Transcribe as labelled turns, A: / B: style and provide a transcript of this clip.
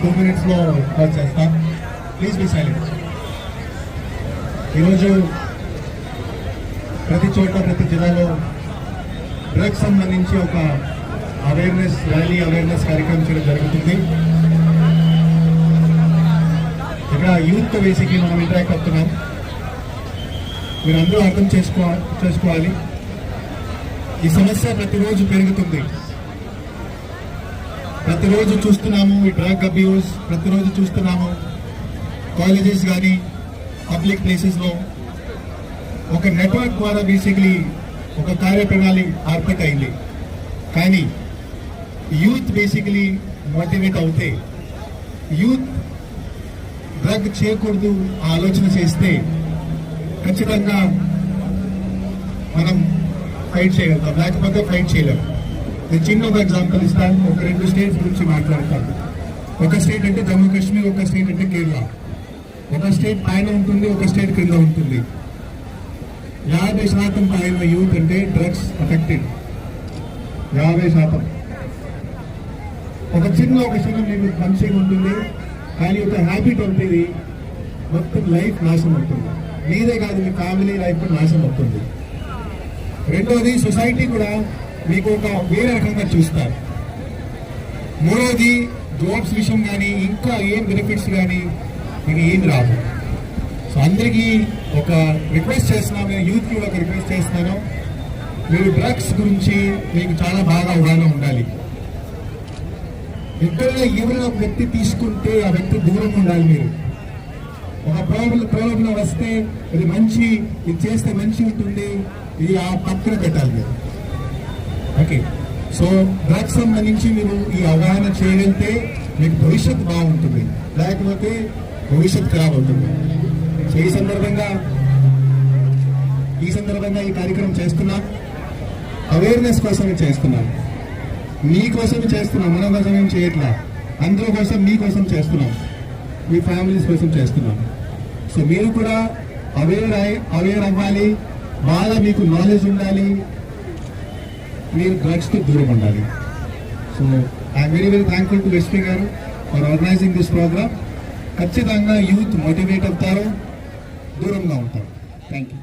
A: Two మినిట్స్లో call చేస్తాం please be silent ఈరోజు ప్రతి చోట ప్రతి జిల్లాలో డ్రగ్స్ సంబంధించి ఒక అవేర్నెస్ ర్యాలీ అవేర్నెస్ కార్యక్రమం చేయడం జరుగుతుంది. ఇక్కడ యూత్ బేసిక్లీ మనం ఇంటరాక్ట్ అవుతున్నాం. మీరు అందరూ అర్థం చేసుకో చేసుకోవాలి. ఈ సమస్య ప్రతిరోజు పెరుగుతుంది. ప్రతిరోజు చూస్తున్నాము ఈ డ్రగ్ అబ్యూస్ ప్రతిరోజు చూస్తున్నాము కాలేజెస్ కానీ పబ్లిక్ ప్లేసెస్లో ఒక నెట్వర్క్ ద్వారా బేసిక్లీ ఒక కార్యప్రణాళి ఏర్పాటైంది. కానీ యూత్ బేసిక్లీ మోటివేట్ అవుతే యూత్ డ్రగ్ చేయకూడదు ఆలోచన చేస్తే ఖచ్చితంగా మనం ఫైట్ చేయగలుగుతాం. లేకపోతే ఫైట్ చేయలేము నేను చిన్న ఒక ఎగ్జాంపుల్ ఇస్తాను ఒక రెండు స్టేట్స్ గురించి మాట్లాడతాను ఒక స్టేట్ అంటే జమ్మూ కాశ్మీర్ ఒక స్టేట్ అంటే కేరళ. ఒక స్టేట్ పైన ఉంటుంది ఒక స్టేట్ క్రింద ఉంటుంది. యాభై శాతం పైన యూత్ అంటే డ్రగ్స్ అఫెక్టెడ్. యాభై శాతం. ఒక చిన్న ఒక క్షణం మీకు మంచిగా ఉంటుంది? కానీ ఒక హ్యాబిట్ ఉంటుంది. మొత్తం లైఫ్ నాశనం అవుతుంది. మీదే కాదు మీ ఫ్యామిలీ లైఫ్ నాశనం అవుతుంది. రెండోది సొసైటీ కూడా మీకు ఒక వేరే రకంగా చూస్తారు. మూడవది జాబ్స్ విషయం కానీ ఇంకా ఏం బెనిఫిట్స్ కానీ మీకు ఏం రాదు. సో అందరికీ ఒక రిక్వెస్ట్ చేస్తున్నాను నేను యూత్కి ఒక రిక్వెస్ట్ చేస్తున్నాను. మీరు డ్రగ్స్ గురించి మీకు చాలా బాగా అవగాహన ఉండాలి. ఇద్దరిలో ఎవరైనా ఒక వ్యక్తి తీసుకుంటే ఆ వ్యక్తి దూరంగా ఉండాలి మీరు. ఒక ప్రాబ్లం ప్రాబ్లం వస్తే ఇది మంచి ఇది చేస్తే మంచి ఉంటుంది ఇది ఆ పక్కన పెట్టాలి మీరు. ఓకే సో డ్రగ్స్ సంబంధించి మీరు ఈ అవగాహన చేయగలిగితే మీకు భవిష్యత్ బాగుంటుంది. లేకపోతే భవిష్యత్తు ఖరాబ్ అవుతుంది సో ఈ సందర్భంగా ఈ సందర్భంగా ఈ కార్యక్రమం చేస్తున్నాం. అవేర్నెస్ కోసమే చేస్తున్నాం. మీకోసమే చేస్తున్నాం. మన కోసం ఏం చేయట్లా? అందరి కోసం మీకోసం చేస్తున్నాం. మీ ఫ్యామిలీస్ కోసం చేస్తున్నాం. సో మీరు కూడా అవేర్ అయి అవేర్ అవ్వాలి. బాగా మీకు నాలెడ్జ్ ఉండాలి. మీరు డ్రగ్స్కి దూరం ఉండాలి. So I'm very very thankful to SP గారు ఫర్ ఆర్గనైజింగ్ దిస్ ప్రోగ్రామ్ ఖచ్చితంగా యూత్ మోటివేట్ అవుతారు దూరంగా ఉంటారు. Thank you